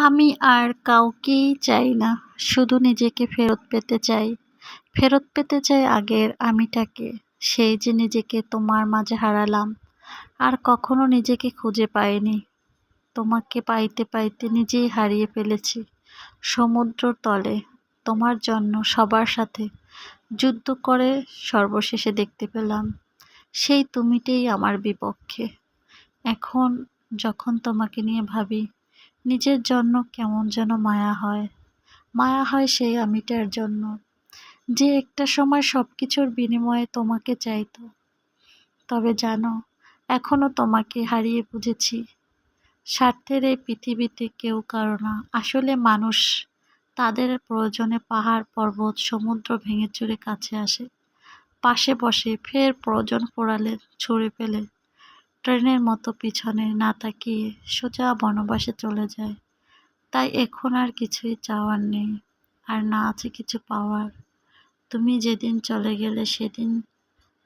আমি আর কাউকেই চাই না, শুধু নিজেকে ফেরত পেতে চাই। ফেরত পেতে চাই আগের আমিটাকে, সেই যে নিজেকে তোমার মাঝে হারালাম। আর কখনো নিজেকে খুঁজে পাইনি। তোমাকে পাইতে পাইতে নিজেই হারিয়ে ফেলেছি। সমুদ্র তলে, তোমার জন্য সবার সাথে যুদ্ধ করে সর্বশেষে দেখতে পেলাম। সেই তুমিটাই আমার বিপক্ষে। এখন যখন তোমাকে নিয়ে ভাবি নিজের জন্য কেমন যেন মায়া হয়। মায়া হয় সেই আমিটার জন্য, যে একটা সময় সব কিছুর বিনিময়ে তোমাকে চাইতো। তবে জানো এখনও তোমাকে হারিয়ে বুঝেছি। স্বার্থের এই পৃথিবীতে কেউ কারও না। আসলে মানুষ তাদের প্রয়োজনে পাহাড়, পর্বত, সমুদ্র ভেঙে চুরে কাছে আসে। পাশে বসে ফের প্রয়োজন পড়ালে, ছুঁড়ে ফেলে। ট্রেনের মতো পিছনে না তাকিয়ে সোজা বনবাসে চলে যায়। তাই এখন আর কিছুই চাওয়ার নেই, আর না আছে কিছু পাওয়ার। তুমি যেদিন চলে গেলে সেদিন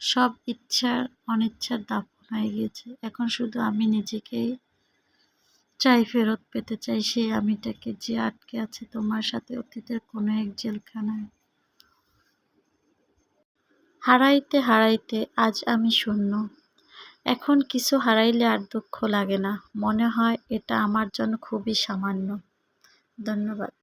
সব ইচ্ছার অনিচ্ছার দাপন হয়ে গিয়েছে। এখন শুধু আমি নিজেকেই চাই ফেরত পেতে চাই, সেই আমিটাকে যে আটকে আছে তোমার সাথে অতীতের কোনো এক জেলখানায়। হারাইতে হারাইতে আজ আমি শূন্য। এখন কিছু হারাইলে আর দুঃখ লাগে না। মনে হয় এটা আমার জন্য খুবই সামান্য। ধন্যবাদ।